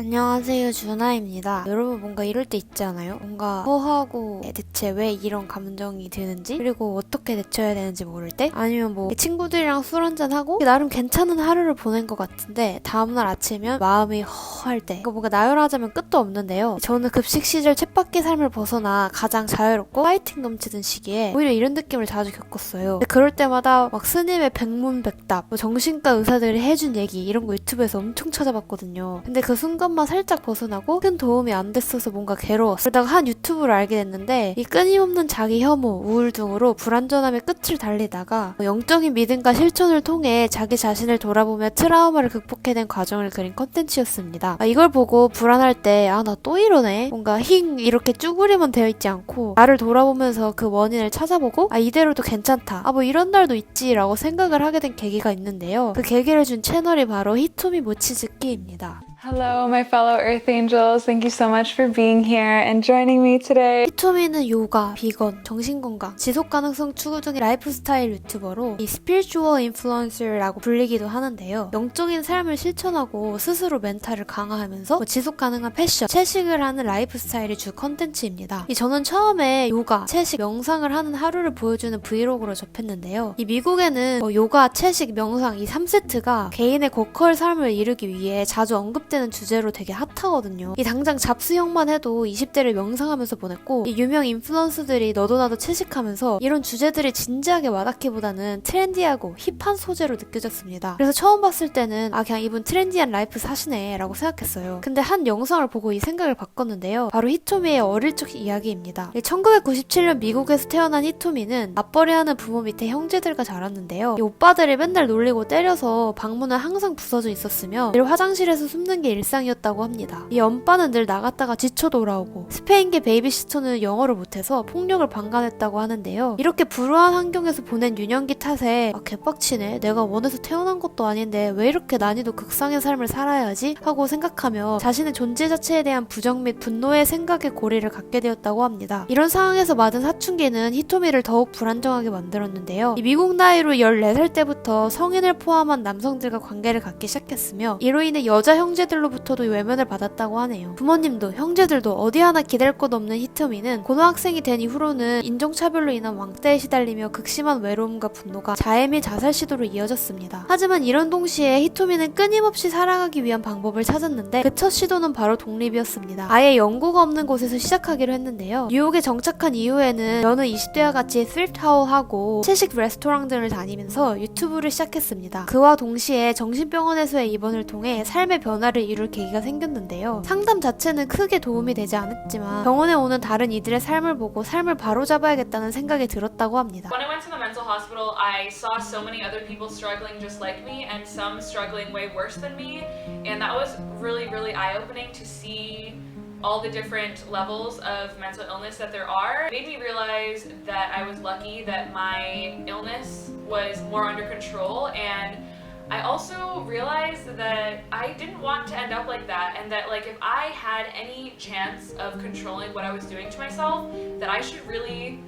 안녕하세요 준하입니다. 여러분 뭔가 이럴 때 있잖아요. 뭔가 허하고 대체 왜 이런 감정이 드는지 그리고 어떻게 대처해야 되는지 모를 때 아니면 뭐 친구들이랑 술 한잔 하고 나름 괜찮은 하루를 보낸 것 같은데 다음날 아침이면 마음이 허할 때 뭔가 나열하자면 끝도 없는데요. 저는 급식 시절 쳇바퀴 삶을 벗어나 가장 자유롭고 파이팅 넘치던 시기에 오히려 이런 느낌을 자주 겪었어요. 그럴 때마다 막 스님의 백문백답, 뭐 정신과 의사들이 해준 얘기 이런 거 유튜브에서 엄청 찾아봤거든요. 근데 그 순간 만 살짝 벗어나고 큰 도움이 안 됐어서 뭔가 괴로웠어. 그러다가 한 유튜브를 알게 됐는데 이 끊임없는 자기 혐오, 우울증으로 불안전함의 끝을 달리다가 뭐 영적인 믿음과 실천을 통해 자기 자신을 돌아보며 트라우마를 극복해낸 과정을 그린 컨텐츠였습니다. 아, 이걸 보고 불안할 때 아 나 또 이러네 뭔가 힝 이렇게 쭈그리만 되어 있지 않고 나를 돌아보면서 그 원인을 찾아보고 아 이대로도 괜찮다 아 뭐 이런 날도 있지 라고 생각을 하게 된 계기가 있는데요. 그 계기를 준 채널이 바로 히토미 모치즈키입니다. Hello, my fellow Earth Angels. Thank you so much for being here and joining me today. 히토미는 요가, 비건, 정신건강, 지속가능성 추구 등의 라이프 스타일 유튜버로 이 스피리추얼 인플루언서라고 불리기도 하는데요. 영적인 삶을 실천하고 스스로 멘탈을 강화하면서 뭐 지속가능한 패션, 채식을 하는 라이프 스타일이 주 컨텐츠입니다. 이 저는 처음에 요가, 채식, 명상을 하는 하루를 보여주는 브이로그로 접했는데요. 이 미국에는 뭐 요가, 채식, 명상 이 3세트가 개인의 고퀄 삶을 이루기 위해 자주 언급 되는 주제로 되게 핫하거든요. 이 당장 잡스형만 해도 20대를 명상하면서 보냈고 이 유명 인플루언서들이 너도 나도 채식하면서 이런 주제들이 진지하게 와닿기보다는 트렌디하고 힙한 소재로 느껴졌습니다. 그래서 처음 봤을 때는 아 그냥 이분 트렌디한 라이프 사시네 라고 생각했어요. 근데 한 영상을 보고 이 생각을 바꿨는데요. 바로 히토미의 어릴 적 이야기입니다. 1997년 미국에서 태어난 히토미는 맞벌이하는 부모 밑에 형제들과 자랐는데요. 이 오빠들이 맨날 놀리고 때려서 방문은 항상 부서져 있었으며 늘 화장실에서 숨는 게 일상이었다고 합니다. 이 엄빠는 늘 나갔다가 지쳐 돌아오고 스페인계 베이비시터는 영어를 못해서 폭력을 방관했다고 하는데요. 이렇게 불우한 환경에서 보낸 유년기 탓에 아 개빡치네 내가 원해서 태어난 것도 아닌데 왜 이렇게 난이도 극상의 삶을 살아야 하지? 하고 생각하며 자신의 존재 자체에 대한 부정 및 분노의 생각의 고리를 갖게 되었다고 합니다. 이런 상황에서 맞은 사춘기는 히토미를 더욱 불안정하게 만들었는데요. 이 미국 나이로 14살 때부터 성인을 포함한 남성들과 관계를 갖기 시작했으며 이로 인해 여자 형제들 로부터도 외면을 받았다고 하네요. 부모님도 형제들도 어디 하나 기댈 곳 없는 히토미는 고등학생이 된 이후로는 인종차별로 인한 왕따에 시달리며 극심한 외로움과 분노가 자해 및 자살 시도로 이어졌습니다. 하지만 이런 동시에 히토미는 끊임없이 살아가기 위한 방법을 찾았는데 그 첫 시도는 바로 독립이었습니다. 아예 연고가 없는 곳에서 시작하기로 했는데요. 뉴욕에 정착한 이후에는 여느 20대와 같이 스트하우하고 채식 레스토랑 등을 다니면서 유튜브를 시작했습니다. 그와 동시에 정신병원에서의 입원을 통해 삶의 변화를 이룰 계기가 생겼는데요. 상담 자체는 크게 도움이 되지 않았지만 병원에 오는 다른 이들의 삶을 보고 삶을 바로잡아야겠다는 생각이 들었다고 합니다. When I went to the mental hospital, I saw so many other people struggling just like me and some struggling way worse than me. And that was really, really eye opening to see all the different levels of mental illness that there are. It made me realize that I was lucky that my illness was more under control and I also realized that I didn't want to end up like that and that like if I had any chance of controlling what I was doing to myself, that I should really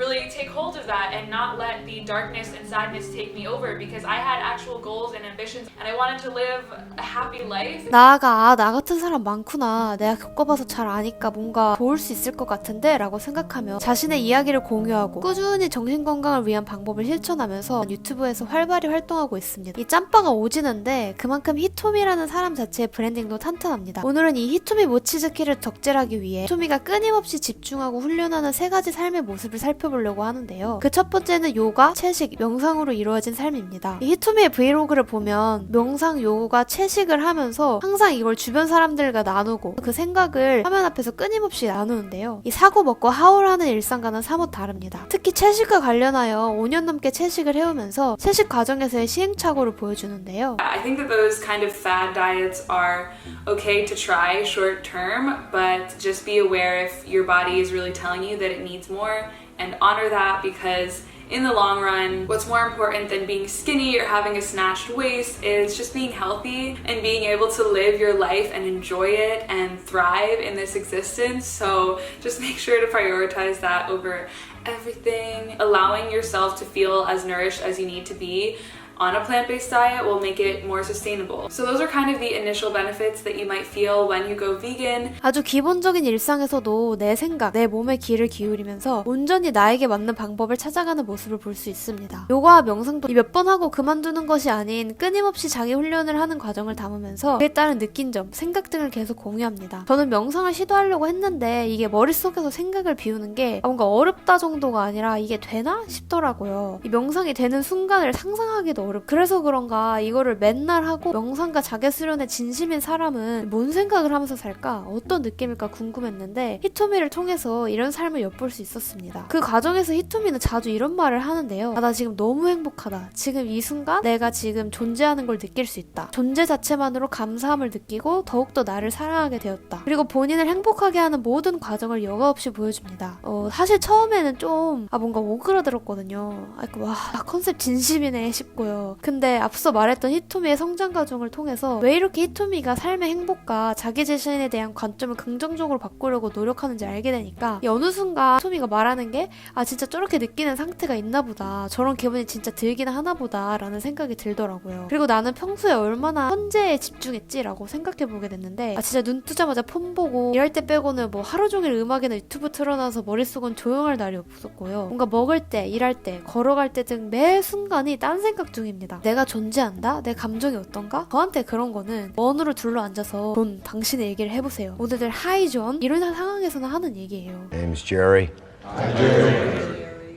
really take hold of that and not let the darkness and sadness take me over because I had actual goals and ambitions and I wanted to live a happy life. 나아가 아, 나 같은 사람 많구나. 내가 겪어봐서 잘 아니까 뭔가 도울 수 있을 것 같은데 라고 생각하며 자신의 이야기를 공유하고 꾸준히 정신 건강을 위한 방법을 실천하면서 유튜브에서 활발히 활동하고 있습니다. 이 짬바가 오지는데 그만큼 히토미라는 사람 자체의 브랜딩도 탄탄합니다. 오늘은 이 히토미 모치즈키를 덕질하기 위해 히토미가 끊임없이 집중하고 훈련하는 세 가지 삶의 모습을 살펴 보려고 하는데요. 그 첫 번째는 요가, 채식, 명상으로 이루어진 삶입니다. 이 히토미의 브이로그를 보면 명상, 요가, 채식을 하면서 항상 이걸 주변 사람들과 나누고 그 생각을 화면 앞에서 끊임없이 나누는데요. 이 사고 먹고 하울하는 일상과는 사뭇 다릅니다. 특히 채식과 관련하여 5년 넘게 채식을 해오면서 채식 과정에서의 시행착오를 보여주는데요. I think that those kind of fad diets are okay to try short term, but just be aware if your body is really telling you that it needs more and honor that because in the long run, what's more important than being skinny or having a snatched waist is just being healthy and being able to live your life and enjoy it and thrive in this existence. So just make sure to prioritize that over everything, allowing yourself to feel as nourished as you need to be on a plant based diet will make it more sustainable. So, those are kind of the initial benefits that you might feel when you go vegan. 아주 기본적인 일상에서도 내 생각, 내 몸에 귀를 기울이면서 온전히 나에게 맞는 방법을 찾아가는 모습을 볼 수 있습니다. 요가와 명상도 몇 번 하고 그만두는 것이 아닌 끊임없이 자기 훈련을 하는 과정을 담으면서 그에 따른 느낀 점, 생각 등을 계속 공유합니다. 저는 명상을 시도하려고 했는데 이게 머릿속에서 생각을 비우는 게 뭔가 어렵다 정도가 아니라 이게 되나 싶더라고요. 이 명상이 되는 순간을 상상하기도 어렵고 그래서 그런가 이거를 맨날 하고 명상과 자기 수련에 진심인 사람은 뭔 생각을 하면서 살까? 어떤 느낌일까 궁금했는데 히토미를 통해서 이런 삶을 엿볼 수 있었습니다. 그 과정에서 히토미는 자주 이런 말을 하는데요. 아, 나 지금 너무 행복하다. 지금 이 순간 내가 지금 존재하는 걸 느낄 수 있다. 존재 자체만으로 감사함을 느끼고 더욱더 나를 사랑하게 되었다. 그리고 본인을 행복하게 하는 모든 과정을 여과 없이 보여줍니다. 어, 사실 처음에는 좀, 아, 뭔가 오그라들었거든요. 아, 그, 와, 아, 컨셉 진심이네 싶고요. 근데 앞서 말했던 히토미의 성장 과정을 통해서 왜 이렇게 히토미가 삶의 행복과 자기 자신에 대한 관점을 긍정적으로 바꾸려고 노력하는지 알게 되니까 이 어느 순간 히토미가 말하는 게 아, 진짜 저렇게 느끼는 상태가 있나 보다. 저런 기분이 진짜 들기는 하나 보다. 라는 생각이 들더라고요. 그리고 나는 평소에 얼마나 현재에 집중했지라고 생각해보게 됐는데 아, 진짜 눈 뜨자마자 폰 보고 일할 때 빼고는 뭐 하루 종일 음악이나 유튜브 틀어놔서 머릿속은 조용할 날이 없었고요. 뭔가 먹을 때, 일할 때, 걸어갈 때 등 매 순간이 딴 생각 중입니다. 내가 존재한다? 내 감정이 어떤가? 저한테 그런 거는 원으로 둘러 앉아서 돈, 당신의 얘기를 해보세요. 모두들 하이 존 이런 상황에서는 하는 얘기예요. Name's Jerry.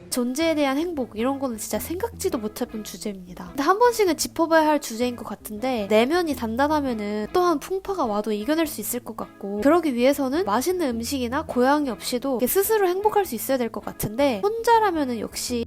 존재에 대한 행복 이런 거는 진짜 생각지도 못해본 주제입니다. 근데 한 번씩은 짚어봐야 할 주제인 것 같은데 내면이 단단하면은 또한 풍파가 와도 이겨낼 수 있을 것 같고 그러기 위해서는 맛있는 음식이나 고양이 없이도 스스로 행복할 수 있어야 될 것 같은데 혼자라면은 역시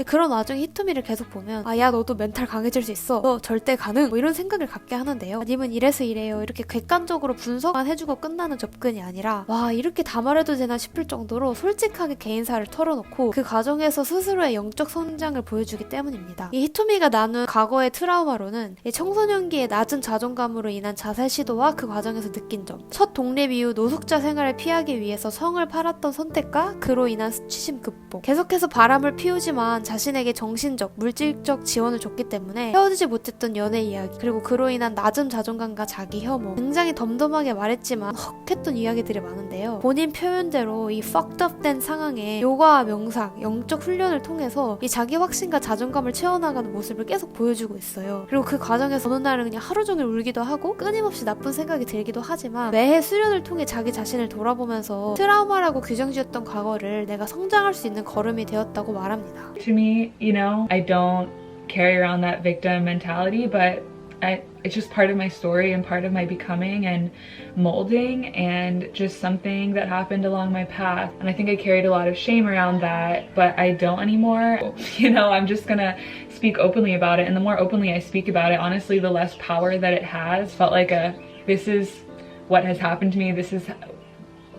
근데 그런 와중에 히토미를 계속 보면 아 야 너도 멘탈 강해질 수 있어. 너 절대 가능. 뭐 이런 생각을 갖게 하는데요. 아니면 이래서 이래요. 이렇게 객관적으로 분석만 해주고 끝나는 접근이 아니라 와 이렇게 다 말해도 되나? 싶을 정도로 솔직하게 개인사를 털어놓고 그 과정에서 스스로의 영적 성장을 보여주기 때문입니다. 이 히토미가 나눈 과거의 트라우마로는 이 청소년기의 낮은 자존감으로 인한 자살 시도와 그 과정에서 느낀 점 첫 독립 이후 노숙자 생활을 피하기 위해서 성을 팔았던 선택과 그로 인한 수치심 극복 계속해서 바람을 피우지만 자신에게 정신적, 물질적 지원을 줬기 때문에 헤어지지 못했던 연애 이야기 그리고 그로 인한 낮은 자존감과 자기 혐오. 굉장히 덤덤하게 말했지만 헉 했던 이야기들이 많은데요. 본인 표현대로 이 fucked up 된 상황에 요가와 명상, 영적 훈련을 통해서 이 자기 확신과 자존감을 채워나가는 모습을 계속 보여주고 있어요. 그리고 그 과정에서 어느 날은 그냥 하루 종일 울기도 하고 끊임없이 나쁜 생각이 들기도 하지만 매해 수련을 통해 자기 자신을 돌아보면서 트라우마라고 규정지었던 과거를 내가 성장할 수 있는 걸음이 되었다고 말합니다 me, you know, I don't carry around that victim mentality, but I, it's just part of my story and part of my becoming and molding and just something that happened along my path. And I think I carried a lot of shame around that, but I don't anymore. You know, I'm just gonna speak openly about it. And the more openly I speak about it, honestly, the less power that it has. Felt like a, this is what has happened to me. This is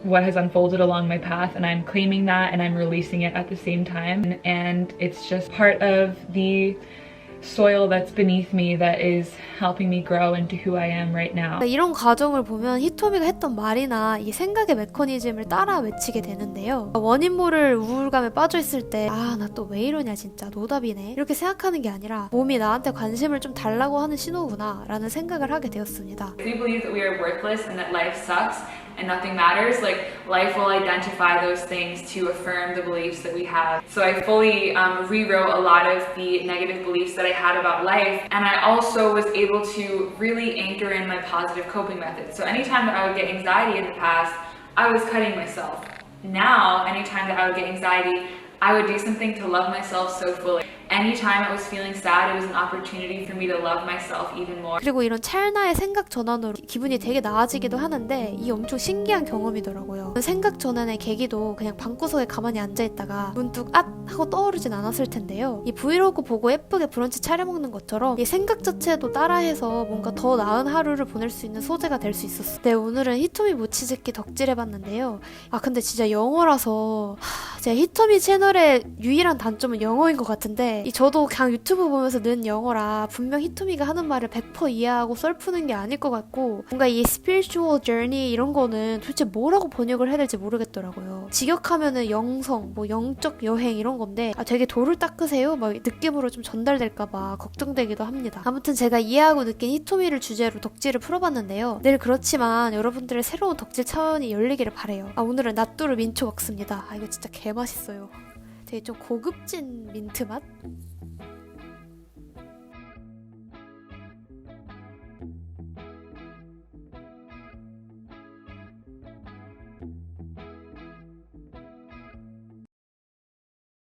what has unfolded along my path and I'm claiming that and I'm releasing it at the same time and it's just part of the soil that's beneath me that is helping me grow into who I am right now. 그러니까 이런 과정을 보면 히토미가 했던 말이나 이 생각의 메커니즘을 따라 외치게 되는데요. 원인 모를 우울감에 빠져 있을 때, 아, 나 또 왜 이러냐, 진짜. 노답이네. 이렇게 생각하는 게 아니라, 몸이 나한테 관심을 좀 달라고 하는 신호구나, 라는 생각을 하게 되었습니다. If we believe that we are worthless and that life sucks and nothing matters, like life will identify those things to affirm the beliefs that we have. So I fully um, rewrote a lot of the negative beliefs that I had about life, and I also was able to really anchor in my positive coping methods. So anytime that I would get anxiety in the past, I was cutting myself. Now, anytime that I would get anxiety, I would do something to love myself so fully. Anytime I was feeling sad, it was an opportunity for me to love myself even more. 그리고 이런 찰나의 생각 전환으로 기- 기분이 되게 나아지기도 하는데 이 엄청 신기한 경험이더라고요. 생각 전환의 계기도 그냥 방구석에 가만히 앉아 있다가 문득 앗 하고 떠오르진 않았을 텐데요. 이 브이로그 보고 예쁘게 브런치 차려 먹는 것처럼 이 생각 자체도 따라해서 뭔가 더 나은 하루를 보낼 수 있는 소재가 될 수 있었어요. 네 오늘은 히토미 모치즈키 덕질해봤는데요. 아 근데 진짜 영어라서 하, 제 히토미 채널의 유일한 단점은 영어인 것 같은데 했는데 이 저도 그냥 유튜브 보면서 는 영어라 분명 히토미가 하는 말을 100% 이해하고 썰 푸는 게 아닐 것 같고 뭔가 이 spiritual journey 이런 거는 도대체 뭐라고 번역을 해야 될지 모르겠더라고요. 직역하면은 영성, 뭐 영적 여행 이런 건데 아 되게 돌을 닦으세요? 막 느낌으로 좀 전달될까봐 걱정되기도 합니다. 아무튼 제가 이해하고 느낀 히토미를 주제로 덕질을 풀어봤는데요. 늘 그렇지만 여러분들의 새로운 덕질 차원이 열리기를 바래요. 아 오늘은 나뚜루 민초 먹습니다. 아 이거 진짜 개 맛있어요. 되게 좀 고급진 민트 맛?